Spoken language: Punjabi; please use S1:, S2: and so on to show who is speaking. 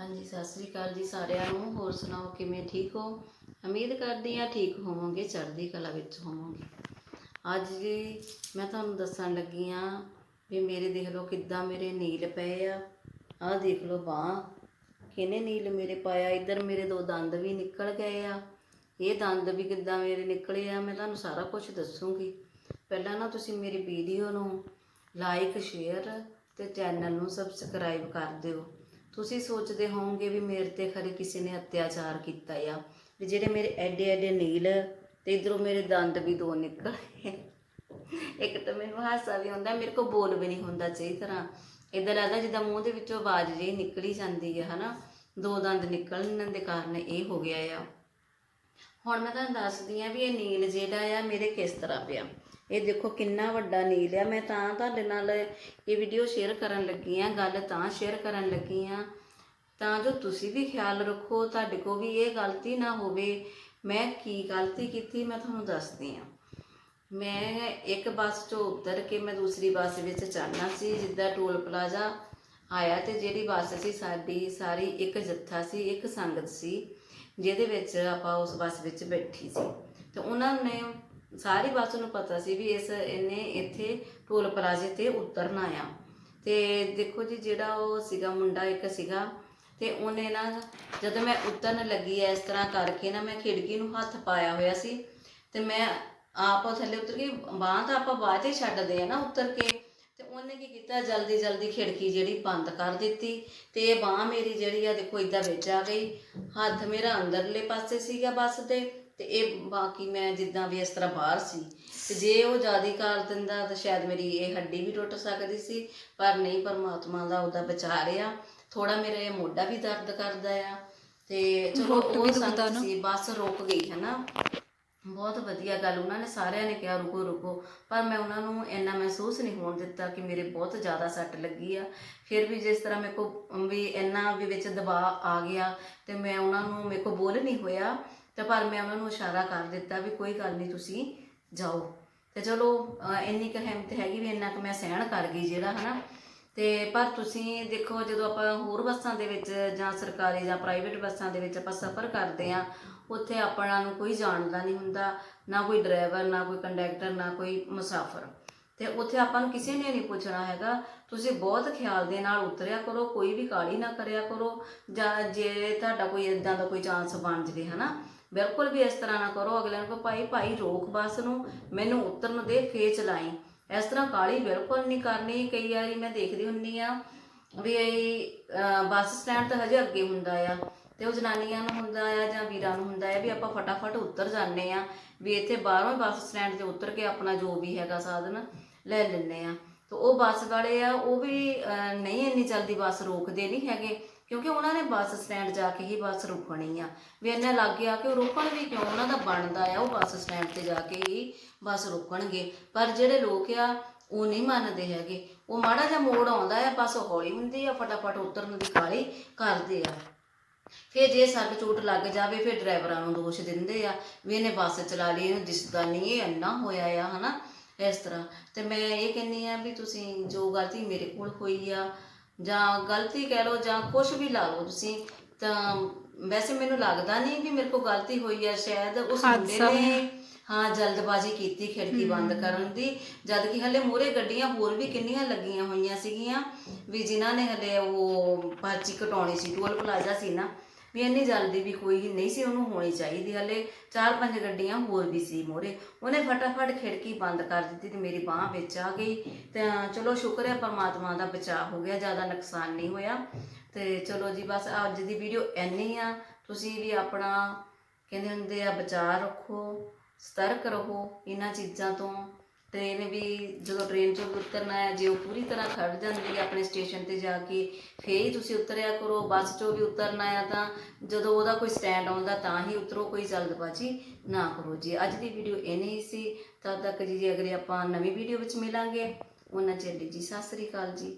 S1: ਹਾਂਜੀ, ਸਤਿ ਸ੍ਰੀ ਅਕਾਲ ਜੀ ਸਾਰਿਆਂ ਨੂੰ। ਹੋਰ ਸੁਣਾਓ, ਕਿਵੇਂ ਠੀਕ ਹੋ? ਉਮੀਦ ਕਰਦੀ ਹਾਂ ਠੀਕ ਹੋਵੋਗੇ, ਚੜ੍ਹਦੀ ਕਲਾ ਵਿੱਚ ਹੋਵੋਗੇ। ਅੱਜ ਜੀ ਮੈਂ ਤੁਹਾਨੂੰ ਦੱਸਣ ਲੱਗੀ ਹਾਂ ਵੀ ਮੇਰੇ ਦੇਖ ਲਓ ਕਿੱਦਾਂ ਮੇਰੇ ਨੀਲ ਪਏ ਆ। ਆਹ ਦੇਖ ਲਓ ਬਾਹ। ਕਿਹਨੇ ਨੀਲ ਮੇਰੇ ਪਾਇਆ? ਇੱਧਰ ਮੇਰੇ ਦੋ ਦੰਦ ਵੀ ਨਿਕਲ ਗਏ ਆ। ਇਹ ਦੰਦ ਵੀ ਕਿੱਦਾਂ ਮੇਰੇ ਨਿਕਲੇ ਆ, ਮੈਂ ਤੁਹਾਨੂੰ ਸਾਰਾ ਕੁਝ ਦੱਸੂਗੀ। ਪਹਿਲਾਂ ਨਾ ਤੁਸੀਂ ਮੇਰੀ ਵੀਡੀਓ ਨੂੰ ਲਾਈਕ ਸ਼ੇਅਰ ਤੇ ਚੈਨਲ ਨੂੰ ਸਬਸਕ੍ਰਾਈਬ ਕਰ ਦਿਓ। ਤੁਸੀਂ ਸੋਚਦੇ ਹੋਵੋਗੇ ਵੀ ਮੇਰੇ ਤੇ ਖਰੇ ਕਿਸੇ ਨੇ ਅਤਿਆਚਾਰ ਕੀਤਾ ਆ, ਵੀ ਜਿਹੜੇ ਮੇਰੇ ਐਡੇ ਐਡੇ ਨੀਲ ਤੇ ਇਧਰੋਂ ਮੇਰੇ ਦੰਦ ਵੀ ਦੋ ਨਿਕਲ ਇੱਕ ਤਾਂ ਮੈਨੂੰ ਹਾਸਾ ਵੀ ਆਉਂਦਾ, ਮੇਰੇ ਕੋਲ ਬੋਲ ਵੀ ਨਹੀਂ ਹੁੰਦਾ ਸਹੀ ਤਰ੍ਹਾਂ। ਇਦਾਂ ਲੱਗਦਾ ਜਿੱਦਾਂ ਮੂੰਹ ਦੇ ਵਿੱਚੋਂ ਆਵਾਜ਼ ਜਿਹੀ ਨਿਕਲੀ ਜਾਂਦੀ ਹੈ ਹਨਾ। ਦੋ ਦੰਦ ਨਿਕਲਣ ਦੇ ਕਾਰਨ ਇਹ ਹੋ ਗਿਆ ਆ। ਹੁਣ ਮੈਂ ਤੁਹਾਨੂੰ ਦੱਸਦੀ ਆ ਵੀ ਇਹ ਨੀਲ ਜਿਹੜਾ ਆ, ਮੇਰੇ ਕਿਸ ਤਰ੍ਹਾਂ ਪਿਆ। ਇਹ ਦੇਖੋ ਕਿੰਨਾ ਵੱਡਾ ਨੀਲ ਆ। ਮੈਂ ਤਾਂ ਤੁਹਾਡੇ ਨਾਲ ਇਹ ਵੀਡੀਓ ਸ਼ੇਅਰ ਕਰਨ ਲੱਗੀ ਆ, ਗੱਲ ਤਾਂ ਸ਼ੇਅਰ ਕਰਨ ਲੱਗੀ ਆ। ਤਾਂ ਜੋ ਤੁਸੀਂ ਵੀ ਖਿਆਲ ਰੱਖੋ, ਤੁਹਾਡੇ ਕੋ ਵੀ ਇਹ ਗਲਤੀ ਨਾ ਹੋਵੇ। ਮੈਂ ਕੀ ਗਲਤੀ ਕੀਤੀ ਮੈਂ ਤੁਹਾਨੂੰ ਦੱਸਦੀ ਆ। ਮੈਂ ਇੱਕ ਬੱਸ 'ਚੋਂ ਉਤਰ ਕੇ ਮੈਂ ਦੂਸਰੀ ਬੱਸ ਵਿੱਚ ਚੜ੍ਹਨਾ ਸੀ, ਜਿੱਦਾਂ ਟੋਲ ਪਲਾਜ਼ਾ ਆਇਆ ਤੇ ਜਿਹੜੀ ਬੱਸ ਸੀ ਸਾਡੀ, ਸਾਰੀ ਇੱਕ ਜੱਥਾ ਸੀ, ਇੱਕ ਸੰਗਤ ਸੀ, ਜਿਹਦੇ ਵਿੱਚ ਆਪਾਂ ਉਸ ਬੱਸ ਵਿੱਚ ਬੈਠੀ ਸੀ। ਤੇ ਉਹਨਾਂ ਨੇ ਸਾਰੀ ਬੱਸ ਨੂੰ ਪਤਾ ਸੀ ਵੀ ਇਸ ਇਹਨੇ ਇੱਥੇ ਟੋਲ ਪਲਾਜ਼ੇ ਤੇ ਉਤਰਨਾ ਆ। ਤੇ ਦੇਖੋ ਜੀ, ਜਿਹੜਾ ਉਹ ਸੀਗਾ ਮੁੰਡਾ ਇੱਕ ਸੀਗਾ, ਤੇ ਉਹਨੇ ਨਾ ਜਦੋਂ ਮੈਂ ਉਤਰਨ ਲੱਗੀ ਐ ਇਸ ਤਰ੍ਹਾਂ ਕਰਕੇ ਨਾ, ਮੈਂ ਖਿੜਕੀ ਨੂੰ ਹੱਥ ਪਾਇਆ ਹੋਇਆ ਸੀ। ਤੇ ਮੈਂ ਆਪ ਥੱਲੇ ਉਤਰ ਕੇ ਬਾਂਹ ਤਾਂ ਆਪਾਂ ਬਾਅਦ 'ਚ ਹੀ ਛੱਡਦੇ ਆ ਨਾ ਉਤਰ ਕੇ। ਤੇ ਉਹਨੇ ਕੀ ਕੀਤਾ ਜਲਦੀ ਜਲਦੀ ਖਿੜਕੀ ਜਿਹੜੀ ਬੰਦ ਕਰ ਦਿੱਤੀ। ਤੇ ਇਹ ਬਾਂਹ ਮੇਰੀ ਜਿਹੜੀ ਆ, ਦੇਖੋ ਇਦਾਂ ਵਿੱਚ ਆ ਗਈ। ਹੱਥ ਮੇਰਾ ਅੰਦਰਲੇ ਪਾਸੇ ਸੀਗਾ ਬੱਸ ਦੇ ਤੇ ਇਹ ਬਾਕੀ ਮੈਂ ਜਿੱਦਾਂ ਵੀ ਇਸ ਤਰ੍ਹਾਂ ਬਾਹਰ ਸੀ ਤੇ ਜੇ ਉਹ ਜ਼ਿਆਦਾ ਕਰ ਦਿੰਦਾ ਤਾਂ ਸ਼ਾਇਦ ਮੇਰੀ ਇਹ ਹੱਡੀ ਵੀ ਟੁੱਟ ਸਕਦੀ ਸੀ ਪਰ ਨਹੀਂ ਪਰਮਾਤਮਾ ਦਾ ਉਹਦਾ ਬਚਾ ਰਿਹਾ ਥੋੜਾ ਮੇਰਾ ਇਹ ਮੋਢਾ ਵੀ ਦਰਦ ਕਰਦਾ ਆ ਤੇ ਚਲੋ ਉਹ ਸੰਗਤ ਸੀ ਬੱਸ ਰੁਕ ਗਈ ਹੈ ਨਾ ਬਹੁਤ ਵਧੀਆ ਗੱਲ ਉਹਨਾਂ ਨੇ ਸਾਰਿਆਂ ਨੇ ਕਿਹਾ ਰੁਕੋ ਰੁਕੋ। ਪਰ ਮੈਂ ਉਹਨਾਂ ਨੂੰ ਇੰਨਾ ਮਹਿਸੂਸ ਨਹੀਂ ਹੋਣ ਦਿੱਤਾ ਕਿ ਮੇਰੇ ਬਹੁਤ ਜ਼ਿਆਦਾ ਸੱਟ ਲੱਗੀ ਆ। ਫਿਰ ਵੀ ਜਿਸ ਤਰ੍ਹਾਂ ਮੇਰੇ ਕੋ ਵੀ ਇੰਨਾ ਵੀ ਵਿੱਚ ਦਬਾਅ ਆ ਗਿਆ ਤੇ ਮੈਂ ਉਹਨਾਂ ਨੂੰ ਮੇਰੇ ਕੋ ਬੋਲ ਨਹੀਂ ਹੋਇਆ। ਤੇ ਪਰ ਮੈਂ ਉਹਨਾਂ ਨੂੰ ਇਸ਼ਾਰਾ ਕਰ ਦਿੱਤਾ ਵੀ ਕੋਈ ਗੱਲ ਨਹੀਂ ਤੁਸੀਂ ਜਾਓ। ਤੇ ਚਲੋ ਇੰਨੀ ਕੁ ਹਿੰਮਤ ਹੈਗੀ ਵੀ ਇੰਨਾ ਕੁ ਮੈਂ ਸਹਿਣ ਕਰ ਗਈ ਜਿਹੜਾ, ਹਨਾ? ਤੇ ਪਰ ਤੁਸੀਂ ਦੇਖੋ, ਜਦੋਂ ਆਪਾਂ ਹੋਰ ਬੱਸਾਂ ਦੇ ਵਿੱਚ ਜਾਂ ਸਰਕਾਰੀ ਜਾਂ ਪ੍ਰਾਈਵੇਟ ਬੱਸਾਂ ਦੇ ਵਿੱਚ ਆਪਾਂ ਸਫ਼ਰ ਕਰਦੇ ਆ ਉੱਥੇ ਆਪਣਾ ਨੂੰ ਕੋਈ ਜਾਣਦਾ ਨਹੀਂ ਹੁੰਦਾ, ਨਾ ਕੋਈ ਡਰਾਈਵਰ ਨਾ ਕੋਈ ਕੰਡਕਟਰ ਨਾ ਕੋਈ ਮੁਸਾਫਰ। ਤੇ ਉੱਥੇ ਆਪਾਂ ਨੂੰ ਕਿਸੇ ਨੇ ਨਹੀਂ ਪੁੱਛਣਾ ਹੈਗਾ। ਤੁਸੀਂ ਬਹੁਤ ਖਿਆਲ ਦੇ ਨਾਲ ਉਤਰਿਆ ਕਰੋ ਕੋਈ ਵੀ ਕਾਲੀ ਨਾ ਕਰਿਆ ਕਰੋ ਜਾਂ ਜੇ ਤੁਹਾਡਾ ਕੋਈ ਇਦਾਂ ਦਾ ਕੋਈ ਚਾਂਸ ਬਣ ਜਵੇ ਹਨਾ। ਬਿਲਕੁਲ ਵੀ ਇਸ ਤਰ੍ਹਾਂ ਨਾ ਕਰੋ ਅਗਲੇ ਨੂੰ ਕਹੋ ਭਾਈ ਭਾਈ ਰੋਕ ਬੱਸ ਨੂੰ ਮੈਨੂੰ ਉਤਰਨ ਦੇ ਫੇਰ ਚਲਾਈ। ਇਸ ਤਰ੍ਹਾਂ ਕਾਲੀ ਬਿਲਕੁਲ ਨਹੀਂ ਕਰਨੀ ਕਈ ਵਾਰੀ ਮੈਂ ਦੇਖਦੀ ਹੁੰਨੀ ਆ ਵੀ ਅਹ, ਬੱਸ ਸਟੈਂਡ ਤਾਂ ਹਜੇ ਅੱਗੇ ਹੁੰਦਾ ਆ। ਤੇ ਉਹ ਜਨਾਨੀਆਂ ਨੂੰ ਹੁੰਦਾ ਆ ਜਾਂ ਵੀਰਾਂ ਨੂੰ ਹੁੰਦਾ ਆ ਵੀ ਆਪਾਂ ਫਟਾਫਟ ਉਤਰ ਜਾਂਦੇ ਆ ਵੀ ਇੱਥੇ ਬਾਹਰੋਂ ਬੱਸ ਸਟੈਂਡ ਤੇ ਉਤਰ ਕੇ ਆਪਣਾ ਜੋ ਵੀ ਹੈਗਾ ਸਾਧਨ ਲੈ ਲੈਂਦੇ ਆ। ਤੇ ਉਹ ਬੱਸ ਵਾਲੇ ਆ ਉਹ ਵੀ ਅਹ, ਨਹੀਂ ਇੰਨੀ ਜਲਦੀ ਬੱਸ ਰੋਕਦੇ ਨਹੀਂ ਹੈਗੇ ਕਿਉਂਕਿ ਉਹਨਾਂ ਨੇ ਬੱਸ ਸਟੈਂਡ ਜਾ ਕੇ ਹੀ ਬੱਸ ਰੁਕਣੀ ਆ। ਵੀ ਇੰਨਾ ਲੱਗ ਗਿਆ ਕਿ ਉਹ ਰੁਕਣ ਵੀ ਕਿਉਂ? ਉਹਨਾਂ ਦਾ ਬਣਦਾ ਆ ਉਹ ਬੱਸ ਸਟੈਂਡ ਤੇ ਜਾ ਕੇ ਹੀ ਬੱਸ ਰੋਕਣਗੇ। ਪਰ ਜਿਹੜੇ ਲੋਕ ਆ ਉਹ ਨਹੀਂ ਮੰਨਦੇ ਹੈਗੇ। ਉਹ ਮਾੜਾ ਜਿਹਾ ਮੋੜ ਆਉਂਦਾ ਆ ਬੱਸ ਹੌਲੀ ਹੁੰਦੀ ਆ ਫਟਾਫਟ ਉਤਰਨ ਦੀ ਕਾਲੀ ਕਰਦੇ ਆ। ਫਿਰ ਜੇ ਸੱਟ ਚੋਟ ਲੱਗ ਜਾਵੇ, ਫਿਰ ਡਰਾਈਵਰਾਂ ਨੂੰ ਦੋਸ਼ ਦਿੰਦੇ ਆ ਵੀ ਇਹਨੇ ਬੱਸ ਚਲਾ ਲਈ, ਇਹਨੂੰ ਦਿਸਦਾ ਨਹੀਂ ਇਹ ਅੰਨਾ ਹੋਇਆ ਆ, ਹਨਾ? ਇਸ ਤਰ੍ਹਾਂ। ਤੇ ਮੈਂ ਇਹ ਕਹਿੰਨੀ ਆ ਵੀ ਤੁਸੀਂ ਜੋ ਗਲਤੀ ਮੇਰੇ ਕੋਲ ਹੋਈ ਆ, ਜਾਂ ਗਲਤੀ ਕਹਿ ਲਓ ਜਾਂ ਕੁਝ ਵੀ ਲਾ ਲਓ ਤੁਸੀਂ, ਤਾਂ ਵੈਸੇ ਮੈਨੂੰ ਲੱਗਦਾ ਨਹੀਂ ਵੀ ਮੇਰੇ ਕੋਲ ਗਲਤੀ ਹੋਈ ਆ ਸ਼ਾਇਦ ਉਸ ਮੁੰਡੇ ਨੇ ਹਾਂ ਜਲਦਬਾਜ਼ੀ ਕੀਤੀ ਖਿੜਕੀ ਬੰਦ ਕਰਨ ਦੀ। ਜਦ ਕਿ ਹਲੇ ਮੂਰੇ ਗੱਡੀਆਂ ਹੋਰ ਵੀ ਕਿੰਨੀਆਂ ਲੱਗੀਆਂ ਹੋਈਆਂ ਸੀਗੀਆਂ ਵੀ ਜਿਨ੍ਹਾਂ ਨੇ ਹਲੇ ਉਹ ਪਰਚੀ ਕਟਾਉਣੀ ਸੀ ਟੋਲ ਪਲਾਜ਼ਾ ਸੀ ਨਾ ਵੀ ਇੰਨੀ ਜਲਦੀ ਵੀ ਕੋਈ ਨਹੀਂ ਸੀ ਉਹਨੂੰ ਹੋਣੀ ਚਾਹੀਦੀ। ਹਲੇ ਚਾਰ ਪੰਜ ਗੱਡੀਆਂ ਹੋਰ ਵੀ ਸੀ ਮੋਰੇ ਉਹਨੇ ਫਟਾਫਟ ਖਿੜਕੀ ਬੰਦ ਕਰ ਦਿੱਤੀ ਤੇ ਮੇਰੀ ਬਾਹ ਵਿੱਚ ਆ ਗਈ। ਤੇ ਚਲੋ ਸ਼ੁਕਰ ਹੈ ਪਰਮਾਤਮਾ ਦਾ ਬਚਾਅ ਹੋ ਗਿਆ ਜ਼ਿਆਦਾ ਨੁਕਸਾਨ ਨਹੀਂ ਹੋਇਆ। ਤੇ ਚਲੋ ਜੀ, ਬਸ ਅੱਜ ਦੀ ਵੀਡੀਓ ਇੰਨੀ ਆ। ਤੁਸੀਂ ਵੀ ਆਪਣਾ, ਕਹਿੰਦੇ ਹੁੰਦੇ ਆ, ਬਚਾਅ ਰੱਖੋ, ਸਤਰਕ ਰਹੋ ਇਹਨਾਂ ਚੀਜ਼ਾਂ ਤੋਂ। ਟ੍ਰੇਨ ਵੀ ਜਦੋਂ ਟ੍ਰੇਨ ਚੋਂ ਉਤਰਨਾ ਹੈ, ਜੇ ਉਹ ਪੂਰੀ ਤਰ੍ਹਾਂ ਖੜ ਜਾਂਦੀ ਹੈ ਆਪਣੇ ਸਟੇਸ਼ਨ ਤੇ ਜਾ ਕੇ, ਫੇਰ ਹੀ ਤੁਸੀਂ ਉਤਰਿਆ ਕਰੋ। ਬੱਸ ਚੋਂ ਵੀ ਉਤਰਨਾ ਆ ਤਾਂ ਜਦੋਂ ਉਹਦਾ ਕੋਈ ਸਟੈਂਡ ਆਉਂਦਾ, ਤਾਂ ਹੀ ਉਤਰੋ, ਕੋਈ ਜਲਦਬਾਜ਼ੀ ਨਾ ਕਰੋ ਜੀ। ਅੱਜ ਦੀ ਵੀਡੀਓ ਇੰਨੀ ਹੀ ਸੀ। ਤਦ ਤੱਕ ਜੀ ਅਗਲੇ ਆਪਾਂ ਨਵੀਂ ਵੀਡੀਓ ਵਿੱਚ ਮਿਲਾਂਗੇ ਉਹਨਾਂ ਚਿਰ ਜੀ, ਸਤਿ ਸ੍ਰੀ ਅਕਾਲ ਜੀ।